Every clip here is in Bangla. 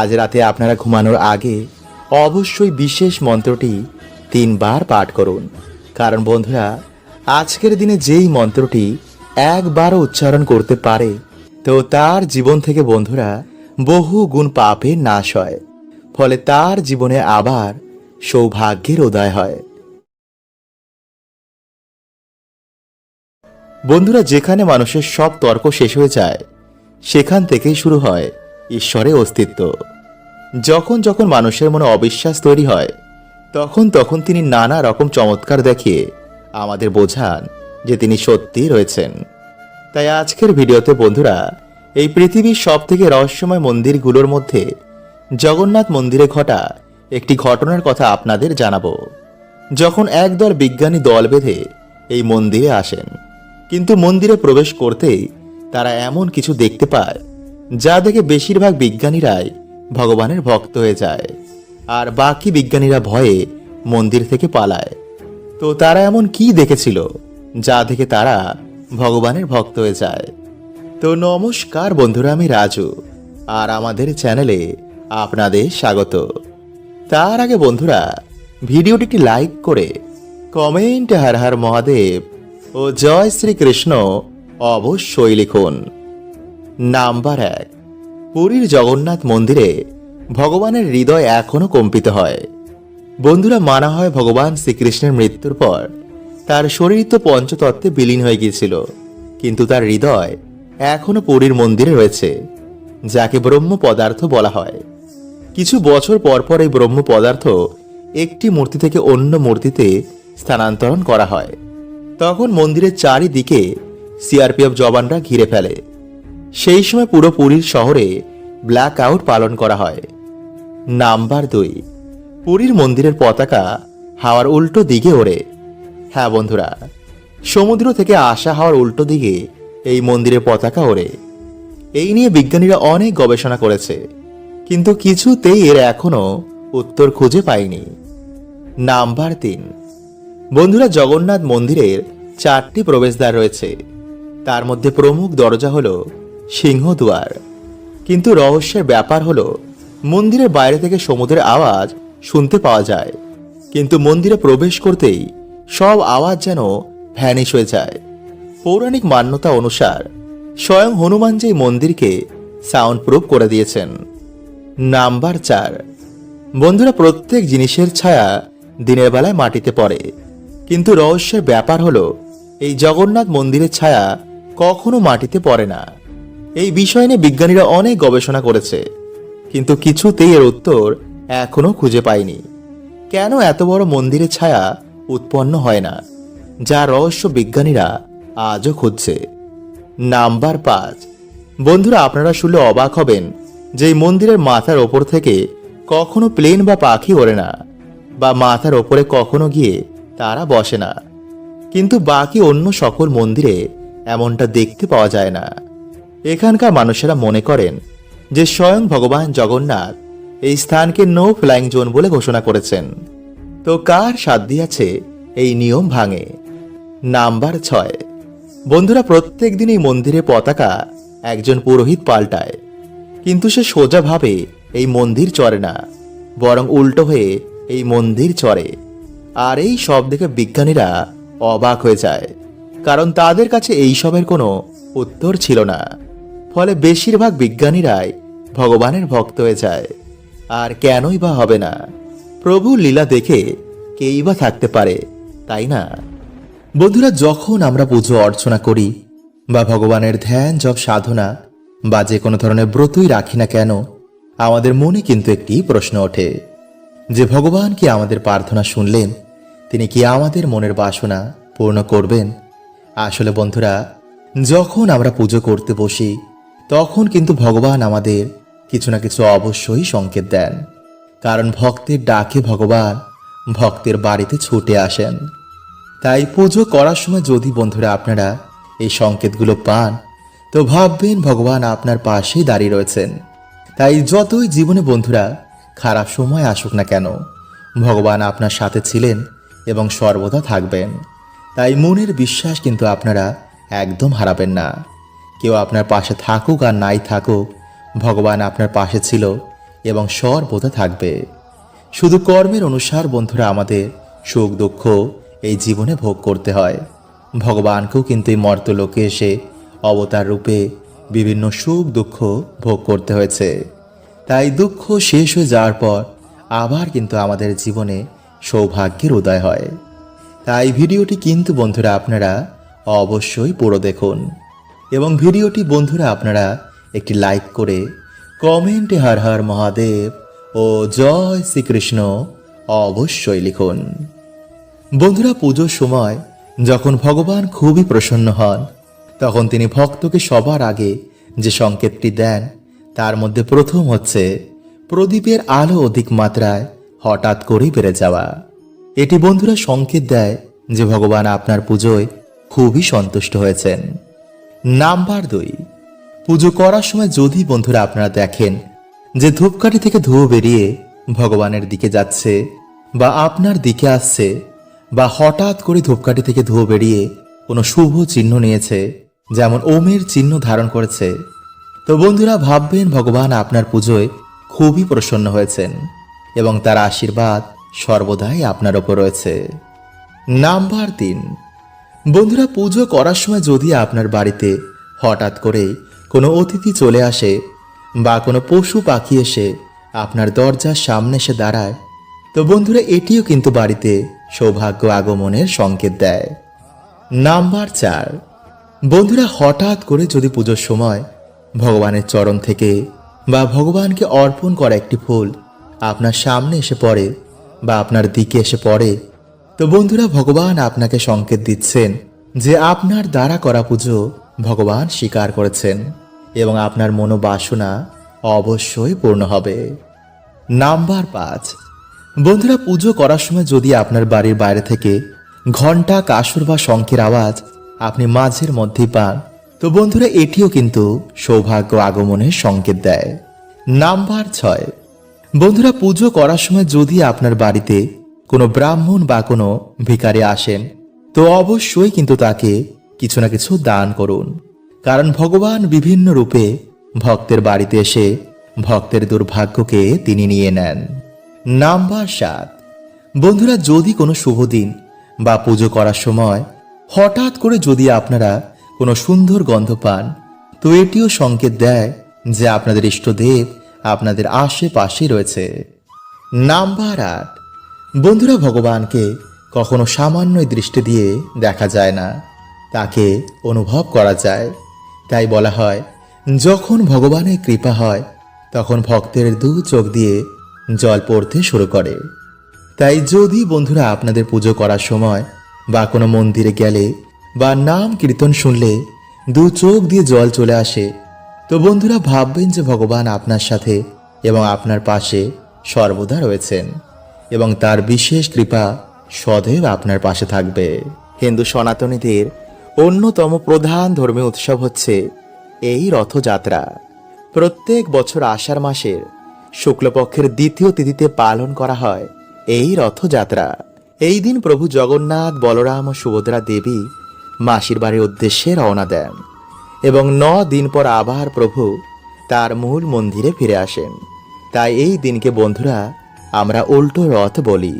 আজ রাতে আপনারা ঘুমানোর আগে অবশ্যই বিশেষ মন্ত্রটি তিনবার পাঠ করুন। কারণ বন্ধুরা, আজকের দিনে যেই মন্ত্রটি একবারও উচ্চারণ করতে পারে, তো তার জীবন থেকে বন্ধুরা বহু গুণ পাপের নাশ হয়। ফলে তার জীবনে আবার সৌভাগ্যের উদয় হয়। বন্ধুরা, যেখানে মানুষের সব তর্ক শেষ হয়ে যায়, সেখান থেকেই শুরু হয় ঈশ্বরের অস্তিত্ব। যখন যখন মানুষের মনে অবিশ্বাস তৈরি হয়, তখন তখন তিনি নানা রকম চমৎকার দেখিয়ে আমাদের বোঝান যে তিনি সত্যিই রয়েছেন। তাই আজকের ভিডিওতে বন্ধুরা, এই পৃথিবীর সব থেকে রহস্যময় মন্দিরগুলোর মধ্যে জগন্নাথ মন্দিরে ঘটা একটি ঘটনার কথা আপনাদের জানাব। যখন একদল বিজ্ঞানী দল বেঁধে এই মন্দিরে আসেন, কিন্তু মন্দিরে প্রবেশ করতেই তারা এমন কিছু দেখতে পায় যা দেখে বেশিরভাগ বিজ্ঞানীরাই ভগবানের ভক্ত হয়ে যায়। আর বাকি বিজ্ঞানীরা ভয়ে মন্দির থেকে পালায়। তো তারা এমন কি দেখেছিল, যা দেখে তারা ভগবানের ভক্ত হয়ে যায়। তো নমস্কার বন্ধুরা, আমি রাজু, আর আমাদের চ্যানেলে আপনাদের স্বাগত। তার আগে বন্ধুরা ভিডিওটিকে লাইক করে কমেন্ট হার হার মহাদেব ও জয় শ্রীকৃষ্ণ অবশ্যই লিখুন। নাম্বার এক। পুরীর জগন্নাথ মন্দিরে ভগবানের হৃদয় এখনও কম্পিত হয়। বন্ধুরা, মানা হয় ভগবান শ্রীকৃষ্ণের মৃত্যুর পর তার শরীর তো পঞ্চতত্ত্বে বিলীন হয়ে গিয়েছিল, কিন্তু তার হৃদয় এখনও পুরীর মন্দিরে রয়েছে, যাকে ব্রহ্ম পদার্থ বলা হয়। কিছু বছর পর পর এই ব্রহ্ম পদার্থ একটি মূর্তি থেকে অন্য মূর্তিতে স্থানান্তরণ করা হয়। তখন মন্দিরের চারিদিকে সিআরপিএফ জওয়ানরা ঘিরে ফেলে। সেই সময় পুরো পুরীর শহরে ব্ল্যাক আউট পালন করা হয়। নাম্বার দুই, পুরীর মন্দিরের পতাকা হাওয়ার উল্টো দিকে ওড়ে। হ্যাঁ বন্ধুরা, সমুদ্র থেকে আসা হাওয়ার উল্টো দিকে এই মন্দিরের পতাকা ওড়ে। এই নিয়ে বিজ্ঞানীরা অনেক গবেষণা করেছে, কিন্তু কিছুতেই এর এখনও উত্তর খুঁজে পায়নি নাম্বার তিন, বন্ধুরা জগন্নাথ মন্দিরের চারটি প্রবেশদ্বার রয়েছে। তার মধ্যে প্রমুখ দরজা হলো সিংহদুয়ার। কিন্তু রহস্যের ব্যাপার হলো, মন্দিরের বাইরে থেকে সমুদ্রের আওয়াজ শুনতে পাওয়া যায়। কিন্তু মন্দিরে প্রবেশ করতেই সব আওয়াজ যেন ভ্যানিশ হয়ে যায়। পৌরাণিক মান্যতা অনুসার স্বয়ং হনুমান যে মন্দিরকে সাউন্ড প্রুফ করে দিয়েছেন। নাম্বার চার। বন্ধুরা, প্রত্যেক জিনিসের ছায়া দিনের বেলায় মাটিতে পড়ে। কিন্তু রহস্যের ব্যাপার হলো, এই জগন্নাথ মন্দিরের ছায়া কখনো মাটিতে পড়ে না। এই বিষয় নিয়ে বিজ্ঞানীরা অনেক গবেষণা করেছে, কিন্তু কিছুতেই এর উত্তর এখনও খুঁজে পায়নি কেন এত বড় মন্দিরের ছায়া উৎপন্ন হয় না, যা রহস্য বিজ্ঞানীরা আজও খুঁজছে? নাম্বার পাঁচ। বন্ধুরা, আপনারা শুনলে অবাক হবেন যে এই মন্দিরের মাথার ওপর থেকে কখনো প্লেন বা পাখি ওড়ে না, বা মাথার ওপরে কখনো গিয়ে তারা বসে না। কিন্তু বাকি অন্য সকল মন্দিরে এমনটা দেখতে পাওয়া যায় না। এখানকার মানুষেরা মনে করেন যে স্বয়ং ভগবান জগন্নাথ এই স্থানকে নো ফ্লাইং জোন বলে ঘোষণা করেছেন। তো কার সাধ্য আছে এই নিয়ম ভাঙে? নাম্বার ছয়। বন্ধুরা, প্রত্যেক দিন এই মন্দিরে পতাকা একজন পুরোহিত পাল্টায়। কিন্তু সে সোজাভাবে এই মন্দির চড়ে না, বরং উল্টো হয়ে এই মন্দির চড়ে। আর এই সব দেখে বিজ্ঞানীরা অবাক হয়ে যায়, কারণ তাদের কাছে এইসবের কোনো উত্তর ছিল না। ফলে বেশিরভাগ বিজ্ঞানীরাই ভগবানের ভক্ত হয়ে যায়। আর কেনই বা হবে না? প্রভু লীলা দেখে কেই বা থাকতে পারে, তাই না? বন্ধুরা, যখন আমরা পুজো অর্চনা করি বা ভগবানের ধ্যান, জপ, সাধনা বা যে কোনো ধরনের ব্রতই রাখি না কেন, আমাদের মনে কিন্তু একটি প্রশ্ন ওঠে। যে ভগবান কি আমাদের প্রার্থনা শুনলেন? তিনি কি আমাদের মনের বাসনা পূর্ণ করবেন? আসলে বন্ধুরা, যখন আমরা পুজো করতে বসি তখন কিন্তু ভগবান আমাদের কিছু না কিছু অবশ্যই সংকেত দেন। কারণ ভক্তের ডাকে ভগবান ভক্তের বাড়িতে ছুটে আসেন। তাই পুজো করার সময় যদি বন্ধুরা আপনারা এই সংকেতগুলো পান, তো ভাববেন ভগবান আপনার পাশেই দাঁড়িয়ে রয়েছেন। তাই যতই জীবনে বন্ধুরা খারাপ সময় আসুক না কেন, ভগবান আপনার সাথে ছিলেন এবং সর্বদা থাকবেন। তাই মনের বিশ্বাস কিন্তু আপনারা একদম হারাবেন না। কেউ আপনার পাশে থাকুক আর নাই থাকুক, ভগবান আপনার পাশে ছিল এবং সর্বদা থাকবে। শুধু কর্মের অনুসার বন্ধুরা আমাদের সুখ দুঃখ এই জীবনে ভোগ করতে হয়। ভগবানকেও কিন্তু এই মর্তলোকে এসে অবতার রূপে বিভিন্ন সুখ দুঃখ ভোগ করতে হয়েছে। তাই দুঃখ শেষ হয়ে যাওয়ার পর আবার কিন্তু আমাদের জীবনে সৌভাগ্যের উদয় হয়। তাই ভিডিওটি কিন্তু বন্ধুরা আপনারা অবশ্যই পুরো দেখুন। এবং ভিডিওটি বন্ধুরা আপনারা একটি লাইক করে কমেন্টে হর হর মহাদেব ও জয় শ্রীকৃষ্ণ অবশ্যই লিখুন। বন্ধুরা, পুজোর সময় যখন ভগবান খুবই প্রসন্ন হন, তখন তিনি ভক্তকে সবার আগে যে সংকেতটি দেন, তার মধ্যে প্রথম হচ্ছে প্রদীপের আলো অধিক মাত্রায় হঠাৎ করেই বেড়ে যাওয়া। এটি বন্ধুরা সংকেত দেয় যে ভগবান আপনার পুজোয় খুবই সন্তুষ্ট হয়েছেন। নাম্বার দুই, পুজো করার সময় যদি বন্ধুরা আপনারা দেখেন যে ধূপকাঠি থেকে ধুয়ো বেরিয়ে ভগবানের দিকে যাচ্ছে বা আপনার দিকে আসছে বা হঠাৎ করে ধূপকাঠি থেকে ধুয়ো বেরিয়ে কোনো শুভ চিহ্ন নিয়েছে, যেমন ওমের চিহ্ন ধারণ করেছে, তো বন্ধুরা ভাববেন ভগবান আপনার পুজোয় খুবই প্রসন্ন হয়েছেন এবং তার আশীর্বাদ সর্বদাই আপনার ওপর রয়েছে। নাম্বার তিন বন্ধুরা, পুজো করার সময় যদি আপনার বাড়িতে হঠাৎ করে কোনো অতিথি চলে আসে বা কোনো পশু পাখি এসে আপনার দরজার সামনে এসে দাঁড়ায়, তো বন্ধুরা, এটিও কিন্তু বাড়িতে সৌভাগ্য আগমনের সংকেত দেয়। নাম্বার চার। বন্ধুরা, হঠাৎ করে যদি পুজোর সময় ভগবানের চরণ থেকে বা ভগবানকে অর্পণ করা একটি ফুল আপনার সামনে এসে পড়ে বা আপনার দিকে এসে পড়ে তো বন্ধুরা, ভগবান আপনাকে সংকেত দিচ্ছেন যে আপনার দ্বারা করা পুজো ভগবান স্বীকার করেছেন এবং আপনার মনোবাসনা অবশ্যই পূর্ণ হবে। নাম্বার পাঁচ। বন্ধুরা, পুজো করার সময় যদি আপনার বাড়ির বাইরে থেকে ঘণ্টা কাসর বা শঙ্খের আওয়াজ আপনি মাঝের মধ্যেই পান, তো বন্ধুরা, এটিও কিন্তু সৌভাগ্য আগমনের সংকেত দেয়। নাম্বার ছয়। বন্ধুরা, পুজো করার সময় যদি আপনার বাড়িতে কোনো ব্রাহ্মণ বা কোনো ভিকারে আসেন, তো অবশ্যই কিন্তু তাকে কিছু না কিছু দান করুন। কারণ ভগবান বিভিন্ন রূপে ভক্তের বাড়িতে এসে ভক্তের দুর্ভাগ্যকে তিনি নিয়ে নেন। নাম্বার সাত। বন্ধুরা, যদি কোনো শুভ দিন বা পুজো করার সময় হঠাৎ করে যদি আপনারা কোনো সুন্দর গন্ধ পান, তো এটিও সংকেত দেয় যে আপনাদের ইষ্টদেব আপনাদের আশেপাশে রয়েছে। নাম্বার আট। বন্ধুরা, ভগবানকে কখনো সামান্য দৃষ্টি দিয়ে দেখা যায় না। তাকে অনুভব করা যায়। তাই বলা হয়, যখন ভগবানের কৃপা হয়, তখন ভক্তের দু চোখ দিয়ে জল পড়তে শুরু করে। তাই যদি বন্ধুরা আপনাদের পুজো করার সময় বা কোনো মন্দিরে গেলে বা নাম কীর্তন শুনলে দু চোখ দিয়ে জল চলে আসে, তো বন্ধুরা ভাববেন যে ভগবান আপনার সাথে এবং আপনার পাশে সর্বদা রয়েছেন। এবং তার বিশেষ কৃপা সदैव আপনার পাশে থাকবে। হিন্দু সনাতনীদের অন্যতম প্রধান ধর্মীয় উৎসব হচ্ছে এই রথযাত্রা। প্রত্যেক বছর আষাঢ় মাসের শুক্লপক্ষের দ্বিতীয় তিথিতে পালন করা হয় এই রথযাত্রা। এই দিন প্রভু জগন্নাথ, বলরাম ও সুভদ্রা দেবী মাসির বাড়ির উদ্দেশ্যে রওনা দেন এবং ন দিন পর আবার প্রভু তার মূল মন্দিরে ফিরে আসেন। তাই এই দিনকে বন্ধুরা আমরা উল্টো রথ বলি।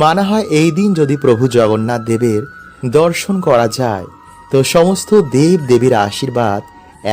মানা হয় এই দিন যদি প্রভু জগন্নাথ দেবের দর্শন করা যায়, তো সমস্ত দেব দেবীর আশীর্বাদ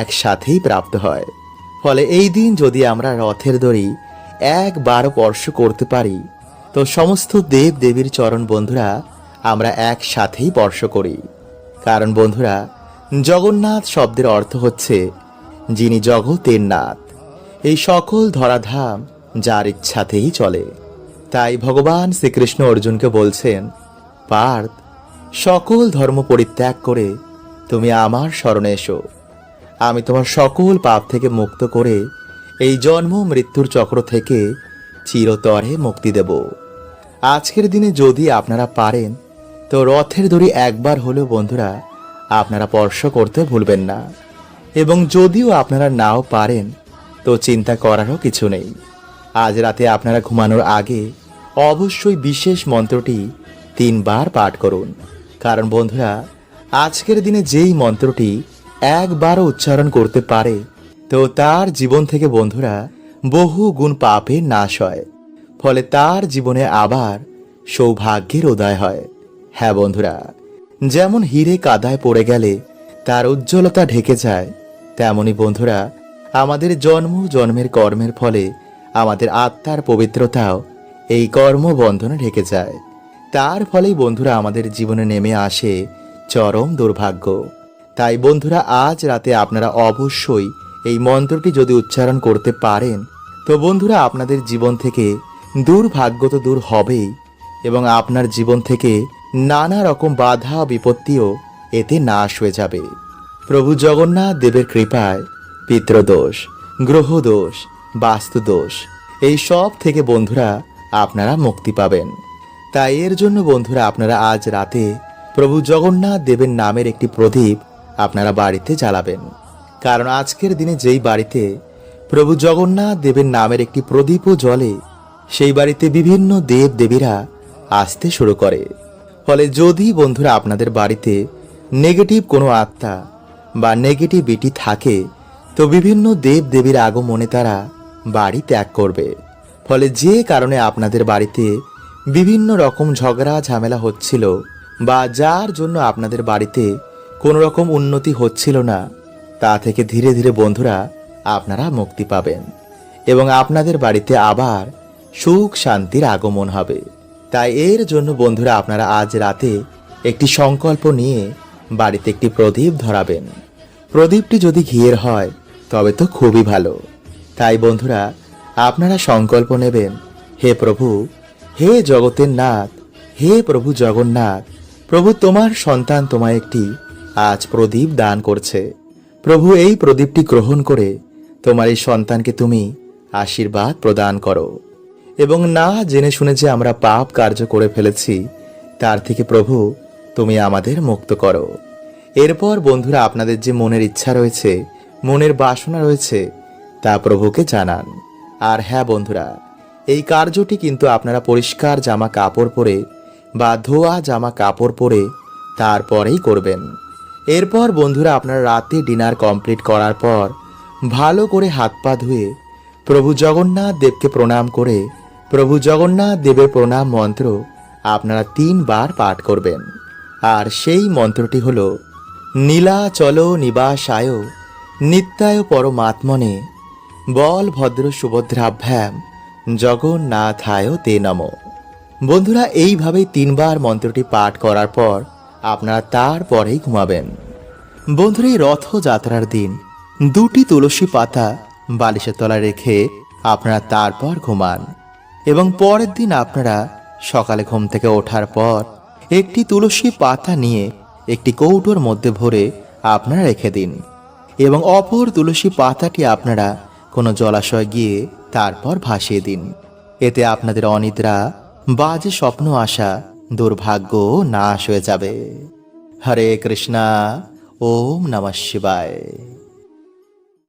একসাথেই প্রাপ্ত হয়। ফলে এই দিন যদি আমরা রথের দড়ি একবার স্পর্শ করতে পারি, তো সমস্ত দেব দেবীর চরণ বন্ধুরা আমরা একসাথেই স্পর্শ করি। কারণ বন্ধুরা, জগন্নাথ শব্দের অর্থ হচ্ছে, যিনি জগতের নাথ। এই সকল ধরাধাম যার ইচ্ছাতেই চলে। তাই ভগবান শ্রীকৃষ্ণ অর্জুনকে বলছেন, পার্থ, সকল ধর্ম পরিত্যাগ করে তুমি আমার স্মরণে এসো। আমি তোমার সকল পাপ থেকে মুক্ত করে এই জন্ম মৃত্যুর চক্র থেকে চিরতরে মুক্তি দেব। আজকের দিনে যদি আপনারা পারেন, তো রথের দড়ি একবার হলেও বন্ধুরা, আপনারা স্পর্শ করতে ভুলবেন না। এবং যদিও আপনারা নাও পারেন, তো চিন্তা করারও কিছু নেই। আজ রাতে আপনারা ঘুমানোর আগে অবশ্যই বিশেষ মন্ত্রটি তিনবার পাঠ করুন। কারণ বন্ধুরা, আজকের দিনে যেই মন্ত্রটি একবারও উচ্চারণ করতে পারে, তো তার জীবন থেকে বন্ধুরা বহু গুণ পাপের নাশ হয়। ফলে তার জীবনে আবার সৌভাগ্যের উদয় হয়। হ্যাঁ বন্ধুরা, যেমন হিরে কাদায় পড়ে গেলে তার উজ্জ্বলতা ঢেকে যায়, তেমনি বন্ধুরা, আমাদের জন্ম জন্মের কর্মের ফলে আমাদের আত্মার পবিত্রতাও এই কর্মবন্ধনে ঢেকে যায়। তার ফলেই বন্ধুরা আমাদের জীবনে নেমে আসে চরম দুর্ভাগ্য। তাই বন্ধুরা, আজ রাতে আপনারা অবশ্যই এই মন্ত্রটি যদি উচ্চারণ করতে পারেন, তো বন্ধুরা আপনাদের জীবন থেকে দুর্ভাগ্য তো দূর হবেই এবং আপনার জীবন থেকে নানা রকম বাধা বিপত্তিও এতে নাশ হয়ে যাবে। প্রভু জগন্নাথ দেবের কৃপায় পিতৃদোষ, গ্রহদোষ বাস্তুদোষ। এই সব থেকে বন্ধুরা আপনারা মুক্তি পাবেন। তাই এর জন্য বন্ধুরা আপনারা আজ রাতে প্রভু জগন্নাথ দেবের নামের একটি প্রদীপ আপনারা বাড়িতে জ্বালাবেন। কারণ আজকের দিনে যেই বাড়িতে প্রভু জগন্নাথ দেবের নামের একটি প্রদীপও জ্বলে, সেই বাড়িতে বিভিন্ন দেব দেবীরা আসতে শুরু করে। ফলে যদি বন্ধুরা আপনাদের বাড়িতে নেগেটিভ কোনো আত্মা বা নেগেটিভিটি থাকে, তো বিভিন্ন দেব দেবীর আগমনে তারা বাড়ি ত্যাগ করবে। ফলে যে কারণে আপনাদের বাড়িতে বিভিন্ন রকম ঝগড়া, ঝামেলা হচ্ছিল বা যার জন্য আপনাদের বাড়িতে কোনো রকম উন্নতি হচ্ছিল না, তা থেকে ধীরে ধীরে বন্ধুরা আপনারা মুক্তি পাবেন এবং আপনাদের বাড়িতে আবার সুখ শান্তির আগমন হবে। তাই এর জন্য বন্ধুরা আপনারা আজ রাতে একটি সংকল্প নিয়ে বাড়িতে একটি প্রদীপ ধরাবেন। প্রদীপটি যদি ঘিয়ের হয়, তবে তো খুবই ভালো। তাই বন্ধুরা, আপনারা সংকল্প নেবেন, হে প্রভু, হে জগতের নাথ, হে প্রভু জগন্নাথ, প্রভু তোমার সন্তান তোমায় একটি আজ প্রদীপ দান করছে। প্রভু, এই প্রদীপটি গ্রহণ করে তোমার এই সন্তানকে তুমি আশীর্বাদ প্রদান করো। এবং না জেনে শুনে যে আমরা পাপ কার্য করে ফেলেছি, তার থেকে প্রভু, তুমি আমাদের মুক্ত করো। এরপর বন্ধুরা, আপনাদের যে মনের ইচ্ছা রয়েছে, মনের বাসনা রয়েছে তা প্রভুকে জানান। আর হ্যাঁ বন্ধুরা, এই কার্যটি কিন্তু আপনারা পরিষ্কার জামা কাপড় পরে বা ধোয়া জামা কাপড় পরে তারপরেই করবেন। এরপর বন্ধুরা, আপনারা রাতে ডিনার কমপ্লিট করার পর ভালো করে হাত পা ধুয়ে প্রভু জগন্নাথ দেবকে প্রণাম করে প্রভু জগন্নাথ দেবের প্রণাম মন্ত্র আপনারা তিনবার পাঠ করবেন। আর সেই মন্ত্রটি হল, নীলাচল নিবাসায় নিত্যায় পরমাত্মনে বল ভদ্র সুভদ্রাভ্যাম, জগন্নাথায় তে নম। বন্ধুরা, এইভাবেই তিনবার মন্ত্রটি পাঠ করার পর আপনারা তারপরেই ঘুমাবেন। বন্ধুরা, এই রথযাত্রার দিন দুটি তুলসী পাতা বালিশের তলায় রেখে আপনারা তারপর ঘুমান এবং পরের দিন আপনারা সকালে ঘুম থেকে ওঠার পর একটি তুলসী পাতা নিয়ে একটি কৌটোর মধ্যে ভরে আপনারা রেখে দিন এবং অপর তুলসী পাতাটি আপনারা কোনো জলাশয় গিয়ে তারপর ভাসিয়ে দিন। এতে আপনাদের অনিদ্রা, বাজে স্বপ্ন আসা দুর্ভাগ্য নাশ হয়ে যাবে। হরে কৃষ্ণা, ওম নমঃ শিবায়।